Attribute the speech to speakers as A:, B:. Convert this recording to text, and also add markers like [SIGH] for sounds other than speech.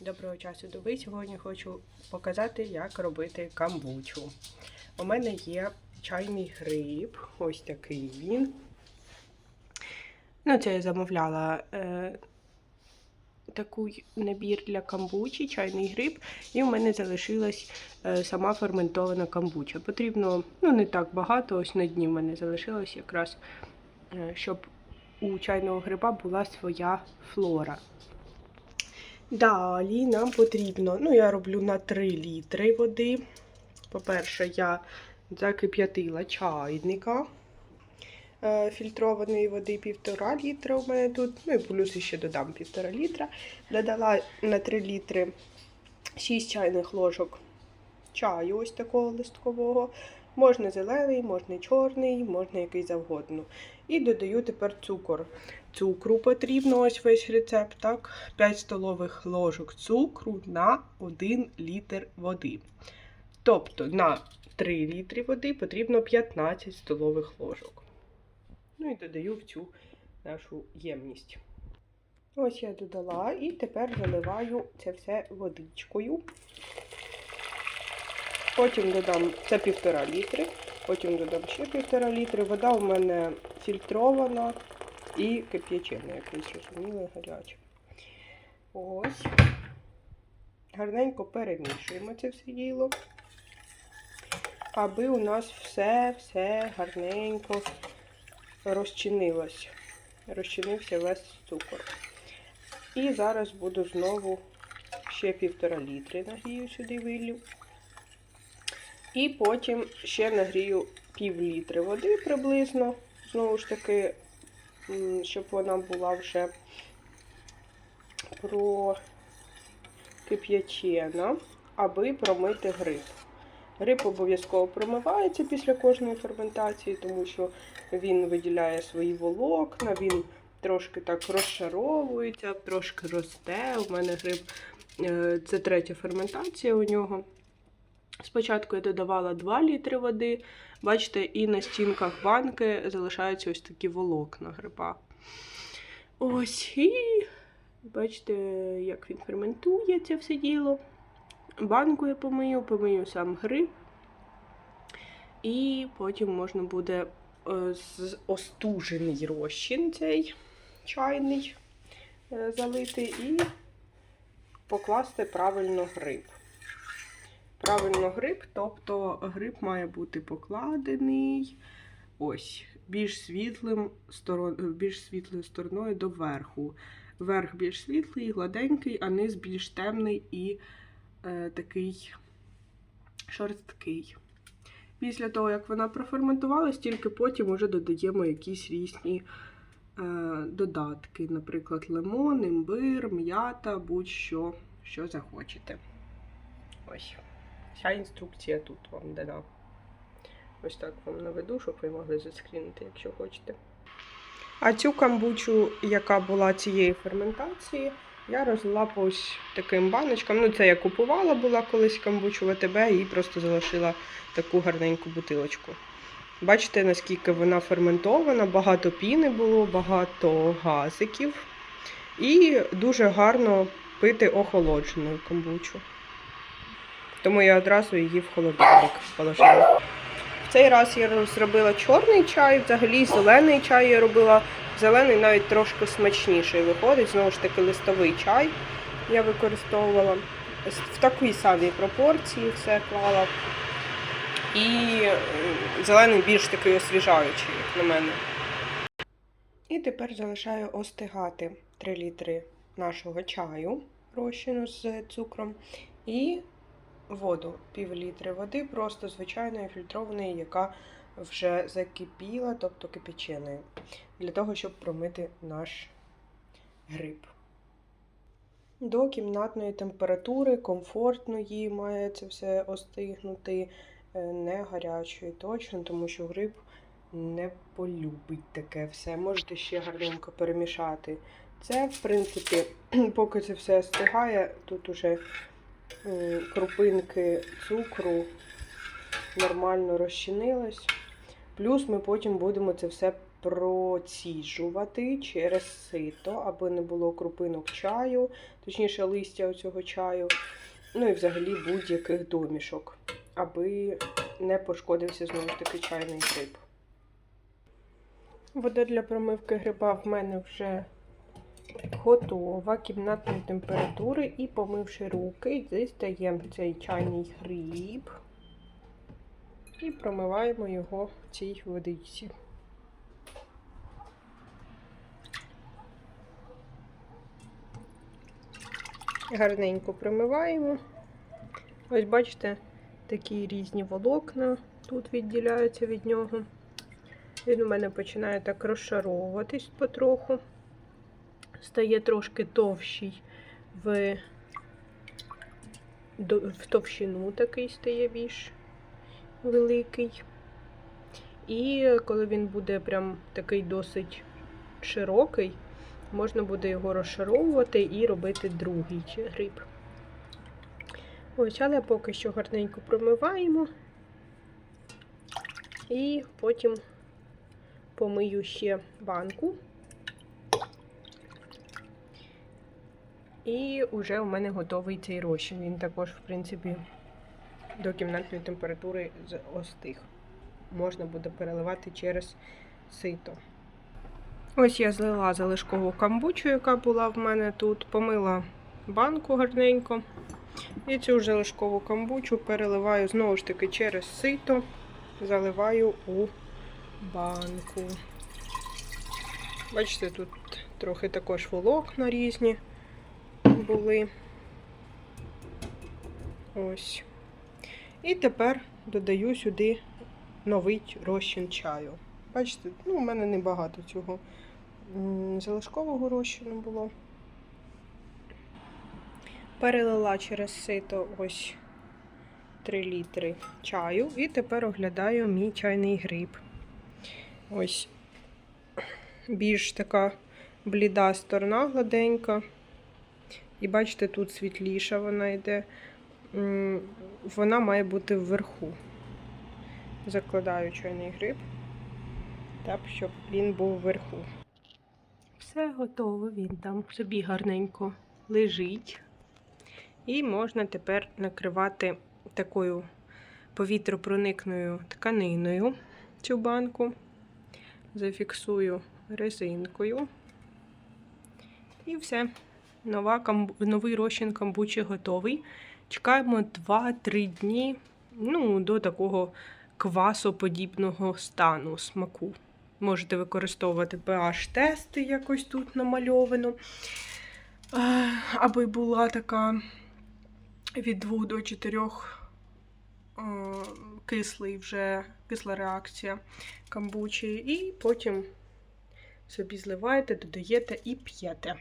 A: Доброго часу доби. Сьогодні хочу показати, як робити камбучу. У мене є чайний гриб, ось такий він. Ну, це я замовляла е, такий набір для камбучі, чайний гриб, і в мене залишилась е, сама ферментована камбуча. Потрібно ну, не так багато, ось на дні в мене залишилось якраз, е, щоб у чайного гриба була своя флора. Далі нам потрібно, ну я роблю на 3 літри води. По-перше, я закип'ятила чайника е, фільтрованої води 1,5 літра у мене тут. Ну і плюс ще додам 1,5 літра. Додала на 3 літри 6 чайних ложок чаю, ось такого листкового. Можна зелений, можна чорний, можна який завгодно. І додаю тепер цукор. Цукру потрібно, ось весь рецепт, так? 5 столових ложок цукру на 1 літр води. Тобто на 3 літри води потрібно 15 столових ложок. Ну і додаю в цю нашу ємність. Ось я додала і тепер заливаю це все водичкою. Потім додам це півтора літри, потім додам ще півтора літри. Вода у мене фільтрована і кип'ячена, як ви зрозуміли, гаряча. Ось. Гарненько перемішуємо це все діло, аби у нас все-все гарненько розчинилось. Розчинився весь цукор. І зараз буду знову ще півтора літри нагрію сюди вилью. І потім ще нагрію пів літри води приблизно. Знову ж таки, щоб вона була вже прокип'ячена, аби промити гриб. Гриб обов'язково промивається після кожної ферментації, тому що він виділяє свої волокна, він трошки так розшаровується, трошки росте. У мене гриб е, це третя ферментація у нього. Спочатку я додавала 2 літри води. Бачите, і на стінках банки залишаються ось такі волокна гриба. Ось, і бачите, як він ферментує це все діло. Банку я помию, помию сам гриб. І потім можна буде е, остужений розчин цей чайний е, залити і покласти правильно гриб. Правильно гриб, тобто гриб має бути покладений ось більш світлим сторон, більш світлою стороною до верху. Верх більш світлий, гладенький, а низ більш темний і е, такий шорсткий. Після того, як вона проферментувалась, тільки потім вже додаємо якісь різні е, додатки, наприклад, лимон, імбир, м'ята, будь-що, що захочете. Ось. Вся інструкція тут вам дана. Ось так вам наведу, щоб ви могли заскрінити, якщо хочете. А цю камбучу, яка була цієї ферментації, я розлила по ось таким баночкам. Ну, це я купувала була колись камбучу в АТБ і просто залишила таку гарненьку бутилочку. Бачите, наскільки вона ферментована, багато піни було, багато газиків. І дуже гарно пити охолодженою камбучу. Тому я одразу її в холодильник положила. В цей раз я зробила чорний чай, взагалі зелений чай я робила. Зелений навіть трошки смачніший виходить. Знову ж таки, листовий чай я використовувала. В такій самій пропорції все клала. І зелений більш такий освіжаючий, як на мене. І тепер залишаю остигати 3 літри нашого чаю розчину з цукром. І воду, пів літри води, просто звичайної фільтрованої, яка вже закипіла, тобто кипяченою, для того, щоб промити наш гриб. До кімнатної температури, комфортної, має це все остигнути, е, не гарячої точно, тому що гриб не полюбить таке все. Можете ще гарненько перемішати. Це, в принципі, [CLEARS THROAT] поки це все остигає, тут уже крупинки цукру нормально розчинились. Плюс ми потім будемо це все проціжувати через сито, аби не було крупинок чаю, точніше листя цього чаю, ну і взагалі будь-яких домішок, аби не пошкодився знову ж таки чайний гриб. Вода для промивки гриба в мене вже готова кімнатної температури і помивши руки, дістаємо цей чайний гриб і промиваємо його в цій водичці. Гарненько промиваємо. Ось бачите, такі різні волокна тут відділяються від нього. Він у мене починає так розшаровуватись потроху. Стає трошки товщий в, в товщину такий стає більш великий. І коли він буде прям такий досить широкий, можна буде його розшаровувати і робити другий гриб. Ось, але поки що гарненько промиваємо. І потім помию ще банку. І вже у мене готовий цей розчин. Він також, в принципі, до кімнатної температури остиг. Можна буде переливати через сито. Ось я злила залишкову камбучу, яка була в мене тут, помила банку гарненько. І цю ж залишкову камбучу переливаю знову ж таки через сито, заливаю у банку. Бачите, тут трохи також волокна різні були. Ось. І тепер додаю сюди новий розчин чаю. Бачите, ну, у мене небагато цього залишкового розчину було. Перелила через сито ось 3 літри чаю. І тепер оглядаю мій чайний гриб. Ось більш така бліда сторона гладенька. І бачите, тут світліша вона йде. Вона має бути вверху. Закладаю чайний гриб, так, щоб він був вверху. Все готово, він там собі гарненько лежить. І можна тепер накривати такою повітропроникною тканиною цю банку. Зафіксую резинкою. І все. Нова камб... Новий розчин камбучі готовий. Чекаємо 2-3 дні ну, до такого квасоподібного стану смаку. Можете використовувати pH-тести, якось тут намальовано, е, аби була така від 2 до 4 е, кислий вже кисла реакція камбучі. І потім собі зливаєте, додаєте і п'єте.